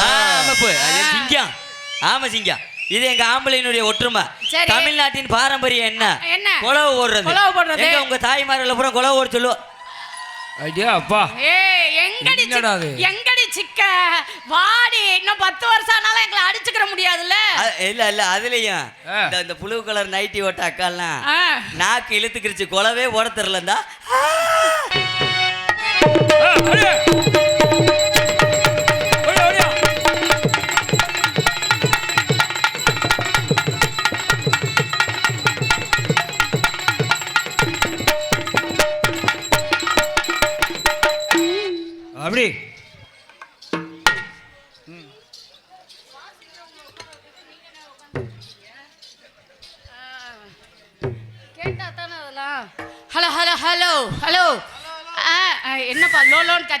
ஆமாப்பு சிங்கம் ஆமா சிங்கம் இது எங்க ஆம்பளையினுடைய ஒற்றுமை. தமிழ்நாட்டின் பாரம்பரியம் என்ன? குலவு ஓடுறது. உங்க தாய்மார்கள் பூரா குலவு ஓட சொல்லுவோம் ஐடியா அப்பா. எங்கடி? எங்கடி சிக்க? வாடி. இன்னும் பத்து வருஷம் ஆனாலும் எங்களை அடிச்சுக்கிற முடியாதுல்ல? இல்ல இல்ல அதுலயும். இந்த இந்த புழு கலர் நைட்டி ஓட்ட அக்காலாம். நாக்கு இழுத்துக்கிருச்சு குலவே ஓட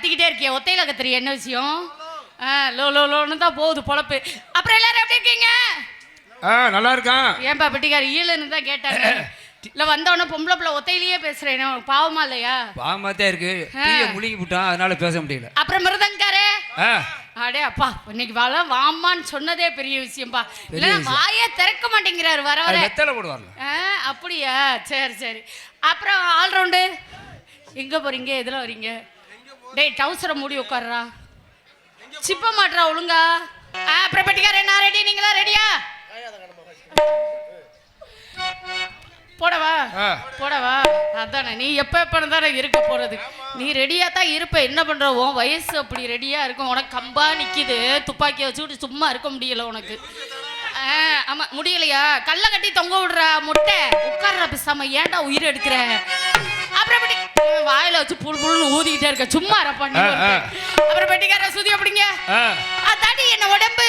கத்திக்கிட்டே இருக்கிய ஒத்தையில கத்துறிய? என்ன விஷயம்? லோ லோ லோன்னு தான் போகுது பொழப்பு. அப்புறம் எல்லாரும் எப்படி இருக்கீங்க? ஆ நல்லா இருக்கான். ஏன்பா பெட்டிக்கார ஈழன்னு தான் கேட்டாங்க. இல்லை வந்தவொடனே பொம்பளை பிள்ளை ஒத்தையிலேயே பேசுறேன் பாவமா இல்லையா? பாவமாத்தான் இருக்கு. டீயை முழுங்கி விட்டான் அதனால பேச முடியல. அப்புறம் மிருதங்காரே. அடே அப்பா இன்னைக்கு வள வாமான்னு சொன்னதே பெரிய விஷயம்ப்பா. இல்லைன்னா. வாயே திறக்க மாட்டேங்கிறாரு வர வர. வெத்தலை போடுவார்ல. அப்படியா? சரி சரி. அப்புறம் ஆல்ரவுண்டு எங்கே போறீங்க? எதில் வரீங்க டேய் டவுசரை மூடி உட்கார்றா. சிப்ப மாட்றா ஒழுங்கா. ஆ அப்புறம் பெட்டிக்காரே நான் ரெடி நீங்களா ரெடியா போடவா. போடவா? அதானே நீ எப்போ எப்போ தானே இருக்க போறது. நீ ரெடியா தான் இருப்ப. என்ன பண்ற? உன் வயசு அப்படி ரெடியா இருக்கும். உனக்கு கம்பா நிக்குது. துப்பாக்கியை வச்சுக்கிட்டு சும்மா இருக்க முடியல உனக்கு. ஆ, ஆமா முடியலையா? கல்ல கட்டி தொங்க விடுறா முட்டை. உட்கார்றா பேசாம. ஏன்டா உயிர் எடுக்கிற? வாயில வச்சு புல் புல்னு ஊதிக்கிட்டே இருக்க. சும்மா இருப்பா நீ. அப்புறம் பெட்டிக்கார சுதி அப்படிங்க. அதாடி என்ன உடம்பு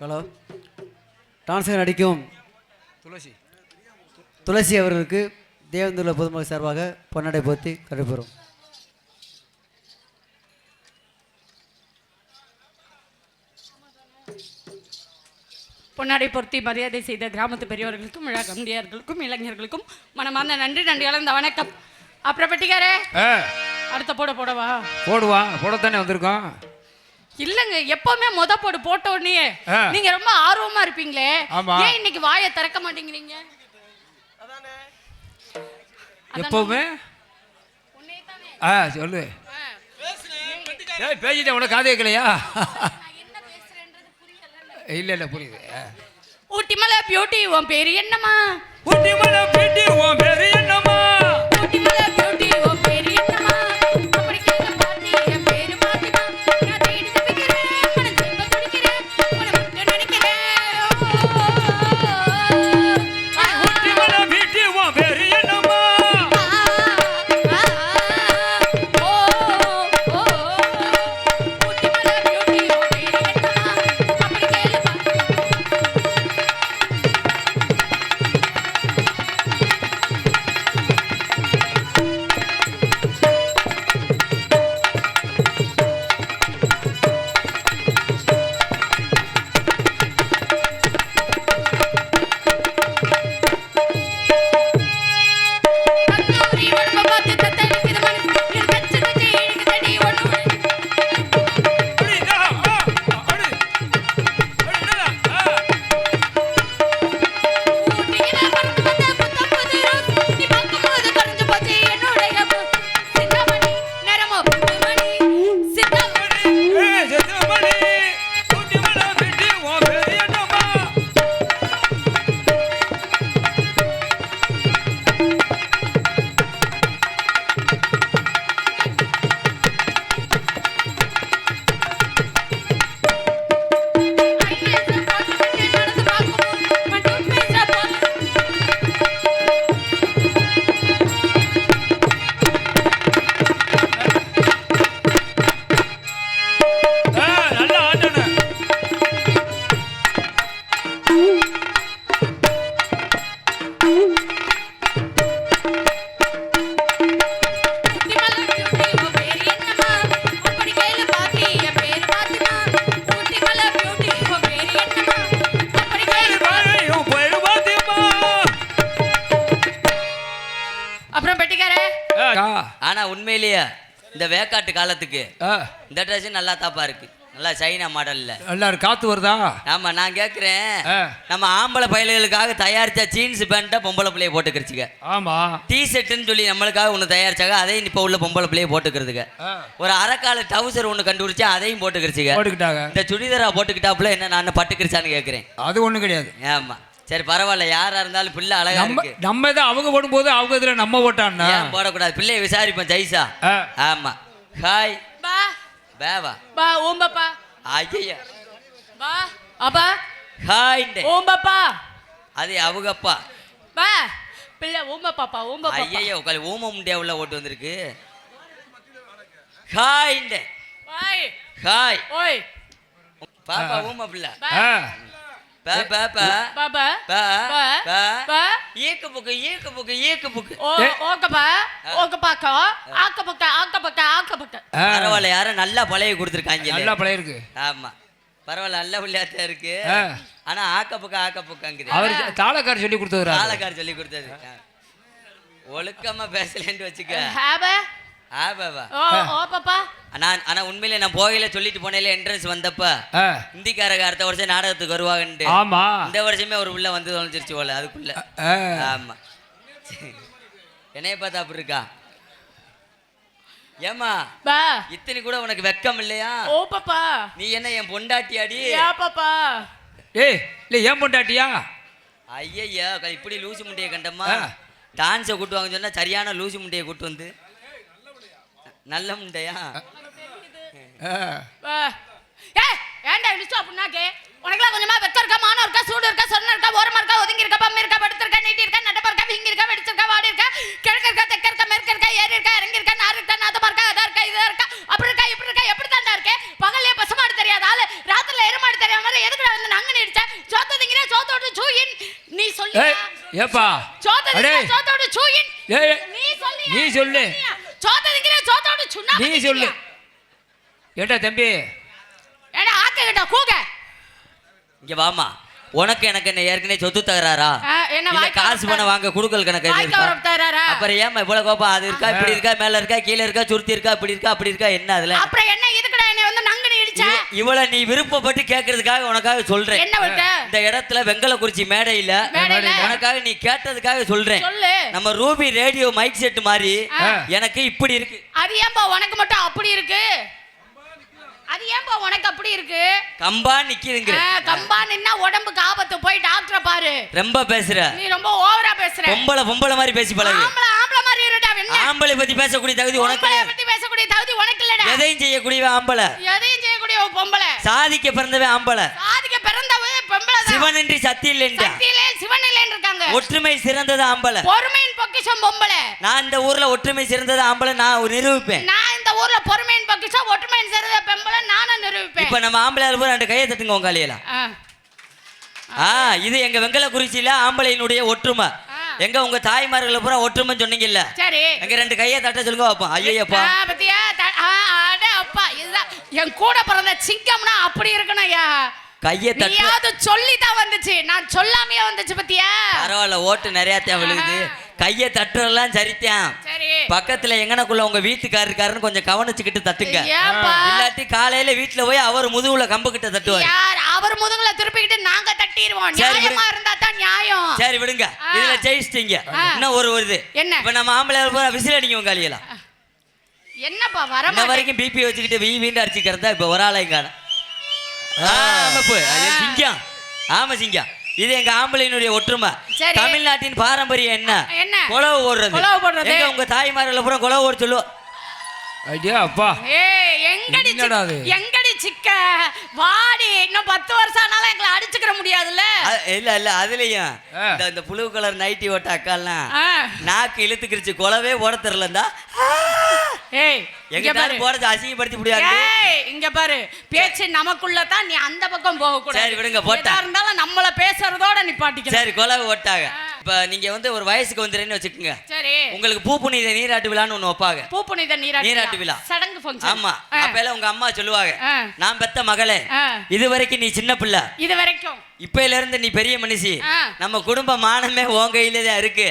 ஹலோ. டான்ஸுக்கு நடிக்கும் துளசி. துளசி அவர்களுக்கு தேவந்துள்ள பொதுமக்கள் சார்பாக பொன்னடை போத்தி கடைபெறும். பொன்னாடை பொருத்தி மரியாதை செய்த கிராமத்து பெரியவர்களுக்கும் விழா கம்பியார்களுக்கும் இளைஞர்களுக்கும் மனமார்ந்த நன்றி நன்றி கலந்த வணக்கம். அப்புறம் பெட்டிக்காரே அடுத்த போட போடவா? போடுவா போடத்தானே வந்திருக்கோம். இல்லங்க எப்பவுமே முத போடு போட்ட உடனே. நீங்க ரொம்ப ஆர்வமா இருப்பீங்களே. ஏன் இன்னைக்கு வாயை திறக்க மாட்டேங்கிறீங்க? எப்பவுமே. ஆ சொல்லு. பேசிட்டேன் உனக்கு காது கேட்கலையா? நான் என்ன பேசுறேன்றது புரியல இல்லை இல்லை புரியுது. ஆ. ஊட்டி மலை பியூட்டி உன் பேரு என்னம்மா? ஊட்டி மலை பேட்டி உன் பேரு என்னம்மா? காலத்துக்கு. இந்த ட்ரெஸ் நல்லா தாப்பா இருக்கு. நல்லா சைனா மாடல்ல. நல்லா இருக்கு. காத்து வருதா? ஆமா நான் கேக்குறேன். நம்ம ஆம்பளை பயல்களுக்காக தயாரிச்ச ஜீன்ஸ் பேண்ட்டை பொம்பளை பிள்ளைய போட்டுக்கிறச்சுங்க ஆமா. டீ ஷர்ட்டுன்னு சொல்லி நம்மளுக்காக ஒன்று தயாரிச்சாங்க. அதையும் இப்போ உள்ள பொம்பளை பிள்ளைய போட்டுக்கிறதுங்க ஒரு அரைக்கால டவுசர் ஒன்று கண்டுபிடிச்சு அதையும் போட்டுக்கிறச்சுங்க போட்டுக்கிட்டாங்க. இந்த சுடிதாரா போட்டுக்கிட்டாப்புல என்ன நான் பட்டுக்கிருச்சான்னு கேட்குறேன் அது ஒண்ணும் கிடையாது. ஆமா. சரி பரவாயில்ல. யாரா இருந்தாலும் பிள்ளை அழகா இருக்கு. நம்ம இதை அவங்க போடும்போது அவங்க இதுல நம்ம போட்டான்னா? போடக்கூடாது? பிள்ளைய விசாரிப்பேன் ஜெய்சா ஆமா. ஹாய். பா. பேவா. பா ஓம் பாப்பா ஐயா பா. அப்பா. ஹாய் ஓம் பாப்பா அது அவங்கப்பா பா. பிள்ளை ஓம்ப பாப்பா ஓம்ப பாப்பா ஐயா உட்காந்து ஊம முண்டியா உள்ள ஓட்டு வந்திருக்கு. ஹாய் வாய் ஹாய். ஓய். பாப்பா ஊம பிள்ளை. ஈக்கு புக்கு ஈக்கு புக்கு ஈக்கு புக்கு. பக்க பக்க பக்க பரவாயில்ல யாரும் நல்லா பழைய கொடுத்துருக்காங்க நல்லா பழைய இருக்கு ஆமா. பரவாயில்ல நல்ல விளையாட்டா இருக்கு. ஆனா ஆக்க பக்கம் ஆக்க பக்கங்குது அவர் தாளக்கார சொல்லி கொடுத்ததுரா ஆளக்கார் சொல்லி கொடுத்தது. ஒழுக்கமா பேசலன்னு வச்சுக்க. ஹாப ஆ பாபா ஓ ஓ பாப்பா. நான் ஆனா உண்மையிலே நான் போகையில சொல்லிட்டு போனேல என்ட்ரன்ஸ் வந்தப்ப. ஹிந்திக்காரங்க அடுத்த வருஷம் நாடகத்துக்கு வருவாங்கன்ட்டு. ஆமா. இந்த வருஷமே ஒரு உள்ள வந்து தொலைஞ்சிருச்சு போல அதுக்குள்ள. ஆமா. என்னைய பார்த்தா அப்படி இருக்கா? ஏமா பா. இத்தனை கூட உனக்கு வெக்கம் இல்லையா? ஓ பாப்பா. நீ என்ன என் பொண்டாட்டியாடி? யா பாப்பா. ஏய் இல்லை ஏன் பொண்டாட்டியா? ஐயய்யா இப்படி லூசு முண்டையை கண்டம்மா. டான்ஸை கூட்டு வாங்க சொன்னா சரியான லூசு முண்டையை கூட்டு வந்து. நல்ல முண்டையா? ஏன்டா இழிச்சோம் அப்படின்னாக்கே? உனக்குலாம் கொஞ்சமா வெக்க இருக்கா மானம் இருக்கா சூடு இருக்கா சொன்ன இருக்கா ஓரமா இருக்கா ஒதுங்கி இருக்கா இருக்கா படுத்திருக்கா நீட்டி இருக்கா நடப்பா இருக்கா வெடிச்சிருக்கா வாடி இருக்கா கிழக்கு இருக்கா தெக்க இருக்கா மேற்கு இருக்கா ஏறி இறங்கி இருக்கா நார் இருக்கா நாதமா இருக்கா அதா இருக்கா இதா இருக்கா அப்படி இருக்கா இப்படி இருக்கா எப்படி இருக்கே? பகல்லே பசுமாடு தெரியாத ஆளு ராத்திரில எருமாடு தெரியாத மாதிரி வந்து நங்க நீடிச்ச சோத்த சோத்தோடு சூயின். நீ சொல்லு ஏப்பா. சோத்த சோத்தோடு சூயின். நீ சொல்லு நீ சொல்லு. நீ சொல்லு. ஏட்டா தம்பி? ஏடா ஆக்க கிட்ட கூக இங்க வாமா உனக்கு எனக்கு என்ன ஏற்கனவே சொத்து தகராறா என்ன காசு பணம் வாங்க குடுக்கல் கணக்கு அப்புறம் ஏமா இவ்வளவு கோபம்? அது இருக்கா இப்படி இருக்கா மேல இருக்கா கீழே இருக்கா சுருத்தி இருக்கா இப்படி இருக்கா அப்படி இருக்கா என்ன அதுல? அப்புறம் என்னை இவள நீ விருப்பப்பட்டு கேட்கறதுக்காக உனக்காக சொல்றேன். இந்த இடத்துல வெங்கலக்குறிச்சி மேடையில? உனக்காக நீ கேட்டதுக்காக சொல்றேன். நம்ம ரூபி ரேடியோ மைக் செட் மாதிரி. எனக்கு இப்படி இருக்கு. அது ஏன்பா உனக்கு மட்டும் அப்படி இருக்கு? அது ஏன்பா உனக்கு அப்படி இருக்கு? கம்பா நிக்குதுங்கிற. ஆ, கம்பா நின்னா உடம்புக்கு ஆபத்து. போய் டாக்டரை பாரு. ரொம்ப பேசுற. நீ ரொம்ப ஓவரா பேசுற. பொம்பளை பொம்பளை மாதிரி பேசி பழகு. ஆம்பளை ஆம்பளை மாதிரி இருடா ஆம்பளை பத்தி பேசக்கூடிய தகுதி உனக்கு. பத்தி பேசக்கூடிய தகுதி உனக்கு இல்லடா. எதையும் செய்யக்கூடியவன் ஆம்பளை. எதையும் செய்யக்கூடிய பொம்பளை. சாதிக்க பிறந்தவன் ஆம்பளை. சாதிக்க பிறந்தவ பொம்பளை தான். சிவனின்றி சக்தி இல்லைன்றா. சக்தியிலே சிவனிலேன்னு இருக்காங்க ஒற்றுமை சிறந்தது ஆம்பளை. பொறுமையின் பொக்கிஷம் பொம்பளை. நான் இந்த ஊர்ல ஒற்றுமை சிறந்தது ஆம்பளை நான் நிரூபிப்பேன். நான் இந்த ஊர்ல பொறுமையின் பொக்கிஷம் ஒற்றுமையின் சிறந்த பொம்பளை நானும் நிரூபிப்பேன். இப்ப நம்ம ஆம்பளை போய் ரெண்டு கையை தட்டுங்க உங்க காலையில ஆ. இது எங்க வெங்கல குறிச்சியில ஆம்பளையினுடைய ஒற்றுமை. எங்க உங்க தாய்மார்களை பூரா ஒற்றுமைன்னு சொன்னீங்கல்ல. சரி. எங்க ரெண்டு கையை தட்ட சொல்லுங்க வைப்போம் ஐயப்பா பத்தியா? அப்பா இதுதான். என் கூட பிறந்த சிங்கம்னா அப்படி இருக்கணும் ஐயா கையை தட்டு. சொல்லி தான் வந்துச்சு. நான் சொல்லாமையே வந்துச்சு பத்தியா? பரவாயில்ல ஓட்டு நிறைய தேவை விழுகுது. கையை தட்டுறதெல்லாம் சரித்தான் சரி. பக்கத்துல எங்கனக்குள்ள உங்க வீட்டுக்காரர் இருக்காருன்னு கொஞ்சம் கவனிச்சுக்கிட்டு தட்டுங்க. இல்லாட்டி காலையில வீட்டுல போய் அவர் முதுகுல கம்பு கிட்ட தட்டுவாரு. அவர் முதுகுல திருப்பிக்கிட்டு நாங்க தட்டிடுவோம். நியாயமா. இருந்தா தான் நியாயம். சரி விடுங்க. இதுல ஜெயிச்சிட்டீங்க. இன்னும் ஒரு வருது என்ன? இப்ப நம்ம ஆம்பளை விசில் அடிங்க உங்க என்னப்பா வர இன்ன வரைக்கும் பிபி வச்சுக்கிட்டு வீ வீண்டு அடிச்சுக்கிறதா இப்ப ஒரு ஆளையும் காணும். ஆமாப்பு சிங்கம். ஆமா சிங்கம். இது எங்க ஆம்பளையினுடைய ஒற்றுமை. தமிழ்நாட்டின் பாரம்பரியம் என்ன? என்ன? குலவு ஓடுறது. குலவு போடுறது. எங்க உங்க தாய்மார்களை பூரா குலவு ஓட சொல்லுவோம் ஐடியா அப்பா. ஏய் எங்கடி அது? சிக்க- வாடி இன்னும் பத்து வருஷம் ஆனாலும் எங்களை அடிச்சுக்கிற முடியாதுல்ல இல்ல இல்ல அதுலயும். இந்த இந்த புழு கலர் நைட்டி ஓட்ட அக்காலாம். நாக்கு இழுத்துக்கிருச்சு குலவே ஓட தெரியலந்தா ஏய் எங்க பாரு. போட அசிங்கப்படுத்தி முடியாது? இங்க பாரு. பேச்சு நமக்குள்ள தான் நீ அந்த பக்கம் போக கூடாது சரி, விடுங்க, போட்டா. இருந்தாலும் நம்மள பேசுறதோட நிப்பாட்டிக்கணும் சரி குலவை ஓட்டாங்க. இப்ப நீங்க வந்து ஒரு வயசுக்கு வந்துறேன்னு வச்சுக்கோங்க. சரி. உங்களுக்கு பூ புனித நீராட்டு விழான்னு ஒண்ணு வைப்பாங்க. பூ புனித நீராட்டு நீராட்டு விழா. சடங்கு ஃபங்க்ஷன் ஆமா. அப்ப எல்லாம் உங்க அம்மா சொல்லுவாங்க. நான் பெத்த மகளே. இது வரைக்கும் நீ சின்ன பிள்ளை. இது வரைக்கும் இப்பையில இருந்து நீ பெரிய மனுஷி. நம்ம குடும்ப மானமே உன் கையில தான் இருக்கு.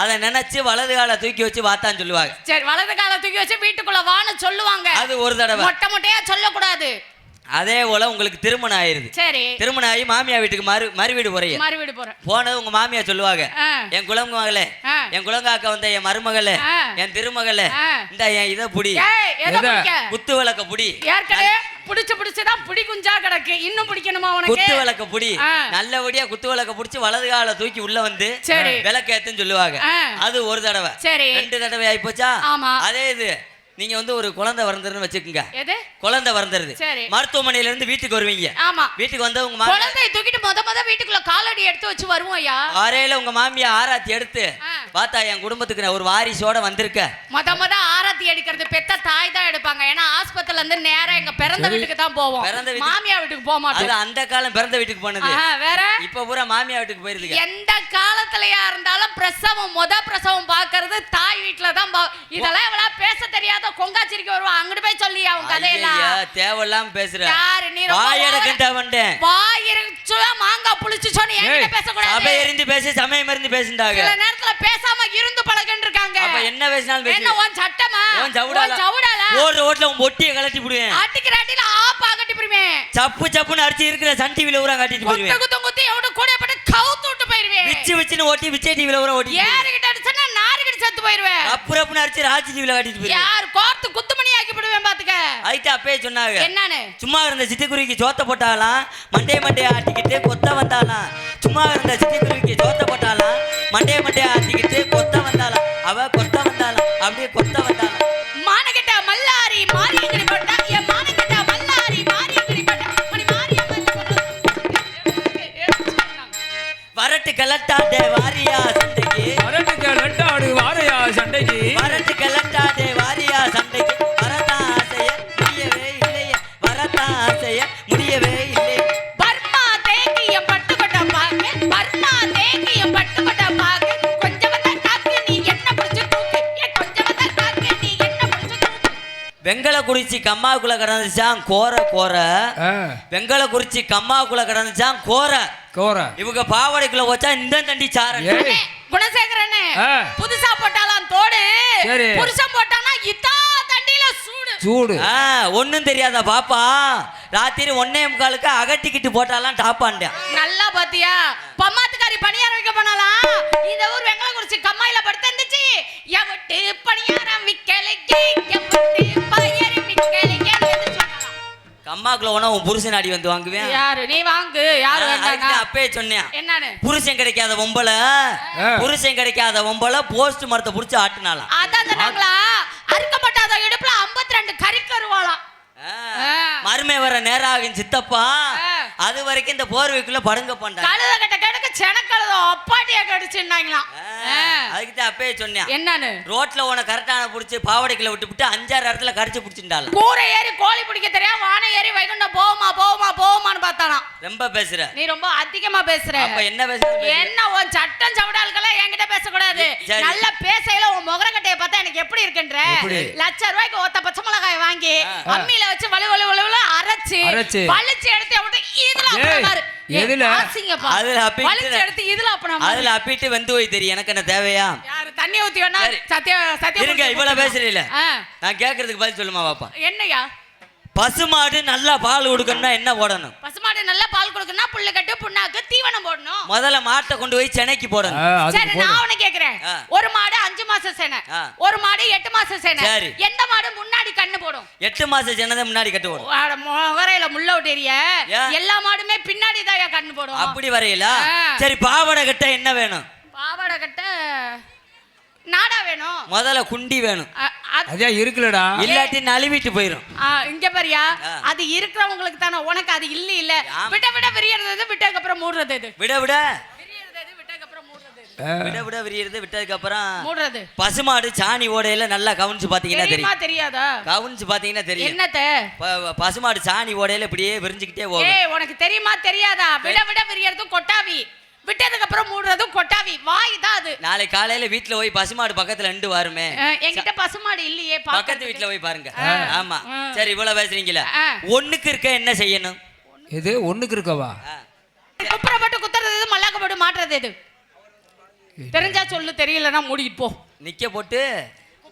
அதை நினைச்சு வலது காலை தூக்கி வச்சு வாத்தான்னு சொல்லுவாங்க. சரி வலது கால தூக்கி வச்சு வீட்டுக்குள்ள வான்னு சொல்லுவாங்க. அது ஒரு தடவை. மொட்டை மொட்டையா சொல்லக்கூடாது. அதே போல உங்களுக்கு திருமணம் ஆயிருது சரி திருமணம் ஆகி மாமியா வீட்டுக்கு மறு மறு வீடு போறீங்க மறு வீடு போறேன் போனது உங்க மாமியா சொல்லுவாங்க. என் குலங்க மகளே. என் குலங்காக்க வந்த என் மருமகளே. என் திருமகளே. இந்த என் இத புடி ஏய் எதை எதை? பிடிக்க குத்து விளக்க புடி ஏற்கனவே புடிச்சு புடிச்சுதான் புடி குஞ்சா கிடக்கு இன்னும் பிடிக்கணுமா உனக்கு குத்து விளக்க புடி. நல்லபடியா குத்து விளக்க புடிச்சு வலது கால தூக்கி உள்ள வந்து சரி. விளக்கேத்துன்னு சொல்லுவாங்க ஆ. அது ஒரு தடவை சரி. ரெண்டு தடவை ஆயிப்போச்சா ஆமா. அதே இது நீங்க வந்து ஒரு குழந்தை வறந்துருன்னு வச்சுக்கோங்க. எது? குழந்தை வறந்துருது சரி. மருத்துவமனையில இருந்து வீட்டுக்கு வருவீங்க. ஆமா. வீட்டுக்கு வந்தா உங்க குழந்தைய தூக்கிட்டு முத முத வீட்டுக்குள்ள காலடி எடுத்து வச்சு வருவோம் ஐயா. அறையில உங்க மாமியா ஆராத்தி எடுத்து. பார்த்தா என் குடும்பத்துக்கு நான் ஒரு வாரிசோட வந்திருக்க. முத முத ஆரத்தி எடுக்கிறது பெத்த தாய் தான் எடுப்பாங்க. ஏன்னா ஆஸ்பத்திரில இருந்து நேரா எங்க பிறந்த வீட்டுக்கு தான் போவோம். பிறந்த மாமியா வீட்டுக்கு போக அது மாட்டோம் அந்த காலம் பிறந்த வீட்டுக்கு போனது. வேற? இப்ப பூரா மாமியா வீட்டுக்கு போயிருதுங்க. எந்த காலத்துலயா இருந்தாலும் பிரசவம் முத பிரசவம் பாக்குறது தாய் வீட்டுல தான் பா- இதெல்லாம் இவளா பேச தெரியாத கொங்காச்சிரிக்கு வருவா அங்கிட்டு போய் சொல்லி அவன் கதையெல்லாம்? தேவையில்லாம பேசுற. யாரு? நீ ரொம்ப வாயட over- கண்டா வந்தேன் வாய் இருந்துச்சுன்னா மாங்காய் புளிச்சு சொன்னு என்கிட்ட ஏய், சபை பேசக்கூடாது எரிந்து பேசி சமயம் இருந்து பேசுண்டாங்க சில நேரத்துல பேசாம இருந்து பழகன்னு இருக்காங்க அப்ப என்ன பேசினாலும் என்ன உன் சட்டமா? உன் ஜவுடால ஜவுடால ஓடுற ஓட்டுல உன் பொட்டியை கலட்டி விடுவேன். அடிக்கிற அடியில ஆப்பா கட்டி போயிருவேன் சப்பு சப்புன்னு அடிச்சு இருக்கிற சன் டிவில ஊரா கட்டிட்டு போயிருவேன். குத்து குத்து எவனு கூட பட்டு கவுத்து விட்டு போயிருவேன். விச்சு விச்சுன்னு ஓட்டி விஜய் டிவில ஊரா ஓட்டி ஏறுகிட்ட அடிச்சா நாறுகிட்ட செத்து போயிருவேன். ரப்பு ரப்புன்னு அடிச்சு ராஜ் டிவில கட்டிட்டு போயிருவேன். யார் கோர்த்து குத்துமணி ஆக்கி விடுவேன் பாத்துக்க. அதுக்கு அப்பயே சொன்னாங்க. என்னன்னு? சும்மா இருந்த சிட்டுக்குருவிக்கு சோத்த போட்டாலாம் மண்டே மண்டே ஆட்டிக்கிட்டு கொத்த வந்தாலாம். சும்மா இருந்த சிட்டுக்குருவிக்கு சோத்த போட்டாலாம் மண்டே மண்டே ஆட்டிக்கிட்டு கொத்த வந்தாலாம். அவ கொத்த வந்தாலாம் அப்படியே கொத்த வந்தாலாம். மானகட்ட மல்லாரி மாரியங்கடி போட்டா என் மானகட்ட மல்லாரி மாரியங்கடி போட்டா மணி வரட்டு கலட்டாதே வாரியா வெங்கல குறிச்சி கம்மாக்குள்ள கிடந்துச்சான் கோர கோர. ஆ, வெங்கல குறிச்சி கம்மாக்குள்ள கிடந்துச்சான் கோர. கோர. இவங்க பாவாடைக்குள்ள வச்சா இந்த தண்டி குணசேகரண்ணே ஆ. புதுசா போட்டாலாம் தோடு. சரி. புருஷன் போட்டானா இத்தா தண்டியில சூடு. சூடு. ஒன்றும் தெரியாதா பாப்பா? ராத்திரி ஒன்னே முக்காலுக்கு அகட்டிக்கிட்டு போட்டாலாம் டாப்பாண்டேன் நல்லா பாத்தியா? பம்மாத்துக்காரி பணியாரம் வைக்க போனாலாம் இந்த ஊர் வெங்கல குறிச்சி கம்மாயில படுத்து இருந்துச்சு எவட்டு பணியாரம் விக்கலைக்கு உன் புருஷன் அடி வந்து வாங்குவேன். யாரு? நீ வாங்கு. யாரு சொன்னேன். என்னன்னு? புருஷன் கிடைக்காத பொம்பளை. புருஷன் கிடைக்காத பொம்பளை போஸ்ட் மரத்தை புடிச்சு ஆட்டுனாலாம் அதான் சொன்னாங்களா அறுக்கப்பட்டாத இடுப்புல 52 ரெண்டு கறி கருவாளாம் ஆ. ஆ. மருமை வர நேரம் ஆகும் சித்தப்பா. அது வரைக்கும் இந்த போர்வைக்குள்ள படுங்க பண்றாங்க கழுத கட்ட கிடக்கு செனக்கழுத அப்பாட்டியா கடிச்சுன்னாங்களாம் அதுக்கு தான் அப்பயே சொன்னேன். என்னன்னு? ரோட்ல உன கரெக்டான புடிச்சு பாவாடைக்குள்ள விட்டு விட்டு அஞ்சாறு இடத்துல கடிச்சு புடிச்சுட்டால கூரை ஏறி கோழி பிடிக்க தெரியாம வானை ஏறி வைகுண்டம் போகுமா போகுமா போகுமான்னு பார்த்தானா ரொம்ப பேசுற நீ ரொம்ப அதிகமா பேசுற அப்ப என்ன பேசுற என்ன உன் சட்டம் சவடால்கெல்லாம் என்கிட்ட பேசக்கூடாது சரி. நல்ல பேசையில உன் முகரக்கட்டைய பார்த்தா எனக்கு எப்படி இருக்குன்ற? லட்ச ரூபாய்க்கு ஒத்த பச்சை மிளகாய் வாங்கி. அம்மியில வச்சு வலு வலு வலுவல அரைச்சு. வலிச்சு எடுத்து விட்டு இதுல பாரு எதுல? அதுல அப்பிட்டு- எடுத்து இதுல அப்பன. அதுல அப்பிட்டு வந்து போய் தெரியும் எனக்கு என்ன தேவையா யாரு தண்ணி ஊத்தி வேணா. சத்திய சத்திய இருங்க இவ்வளவு பேசுறீல. நான் கேக்குறதுக்கு பதில் சொல்லுமா பாப்பா என்னய்யா பசுமாடு நல்லா பால் கொடுக்கணும்னா என்ன போடணும் பசுமாடு நல்லா பால் கொடுக்கணும்னா புல்லு கட்டு புண்ணாக்கு தீவனம் போடணும் முதல்ல மாட்டை கொண்டு போய் சென்னைக்கு போடணும் சரி. நான் உனக்கு கேக்குறேன். ஒரு மாடு அஞ்சு மாசம் சேனை. ஒரு மாடு எட்டு மாசம் சேனை சரி. எந்த மாடு முன்னாடி கண்ணு போடும் எட்டு மாசம் சென்னதை முன்னாடி கட்டு போடும் முகரையில முள்ள விட்டேரிய ஏன்? எல்லா மாடுமே பின்னாடி தான் கண்ணு போடும் அப்படி வரையில. சரி பாவாடை கட்ட என்ன வேணும் பாவாடை கட்ட நாடா வேணும். முதல்ல குண்டி வேணும். அது- இருக்குல்லடா. இல்லாட்டி நழுவிட்டு போயிரும். ஆ, இங்க பாரியா. அது இருக்கிறவங்களுக்கு தானே. உனக்கு அது இல்ல இல்ல. ஆமா. விட்ட விட்ட விரியறது விட்டதுக்கு அப்புறம் மூடுறது இது விட விட. விரியறது இது விட்டதுக்கு அப்புறம் மூடுறது இது. ஆ, விட விட விரியறது விட்டதுக்கு அப்புறம் மூடுறது. பசுமாடு சாணி ஓடையில நல்லா கவனிச்சு பாத்தீங்கன்னா தெரியுமா தெரியாதா? கவனிச்சு பாத்தீங்கன்னா தெரியும். என்னத்த? பசுமாடு சாணி ஓடையில இப்படியே விரிஞ்சுக்கிட்டே போகும் ஏய் உனக்கு தெரியுமா தெரியாதா? விட விட விரியறதும் கொட்டாவி. விட்டதுக்கு அப்புறம் மூடுறதும் கொட்டாவி. வாய் தான் அது. நாளை காலையில வீட்டுல போய் பசுமாடு பக்கத்துல ரெண்டு வருமே. என்கிட்ட பசுமாடு இல்லையே பக்கத்து. வீட்டுல போய் பாருங்க. ஆமா. சரி இவ்வளவு பேசுறீங்களா. ஒண்ணுக்கு இருக்க என்ன செய்யணும்? இது ஒண்ணுக்கு இருக்கவா? ஆ. குப்புற போட்டு குத்துறது எது? மல்லாக்க போட்டு மாட்டுறது எது? தெரிஞ்சா சொல்லு தெரியலன்னா மூடிட்டு போ. நிக்க போட்டு.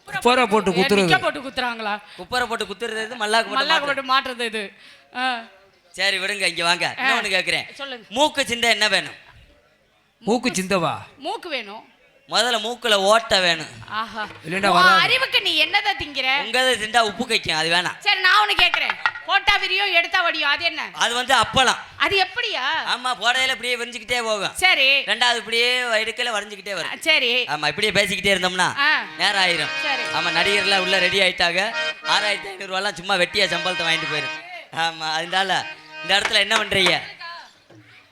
குப்பரை போட்டு குத்துறது. நிக்க போட்டு குத்துறாங்களா? குப்பரை போட்டு குத்துறது மல்லாக்கு போட்டு மல்லாக்க மாட்டுறது. போட்டு மாட்டுறது இது சரி விடுங்க இங்க வாங்க. இன்னொன்னு கேக்குறேன். சொல்லுங்க. மூக்கு சிந்த என்ன வேணும்? மூக்கு சிந்தவா? மூக்கு வேணும். முதல்ல மூக்குல ஓட்ட வேணும். ஆஹா. உன். அறிவுக்கு நீ என்னதை திங்கிற? உங்க சிந்தா உப்பு கைக்கும் அது வேணாம். சரி நான் உனக்கு கேக்குறேன். போட்டா விரியும் எடுத்தா வடியும் அது என்ன? அது வந்து அப்பளம். அது எப்படியா? ஆமா போடையில இப்படியே விரிஞ்சுக்கிட்டே போகும். சரி. ரெண்டாவது இப்படியே எடுக்கல வரைஞ்சுக்கிட்டே வரும். சரி. ஆமா இப்படியே பேசிக்கிட்டே இருந்தோம்னா. நேரம் ஆயிரும் சரி. ஆமா நடிகர்லாம் உள்ள ரெடி ஆயிட்டாங்க. ஆறாயிரத்தி ஐநூறுவாலாம் சும்மா வெட்டியா சம்பளத்தை வாங்கிட்டு போயிரும் ஆமா அதனால இந்த இடத்துல என்ன பண்றீங்க?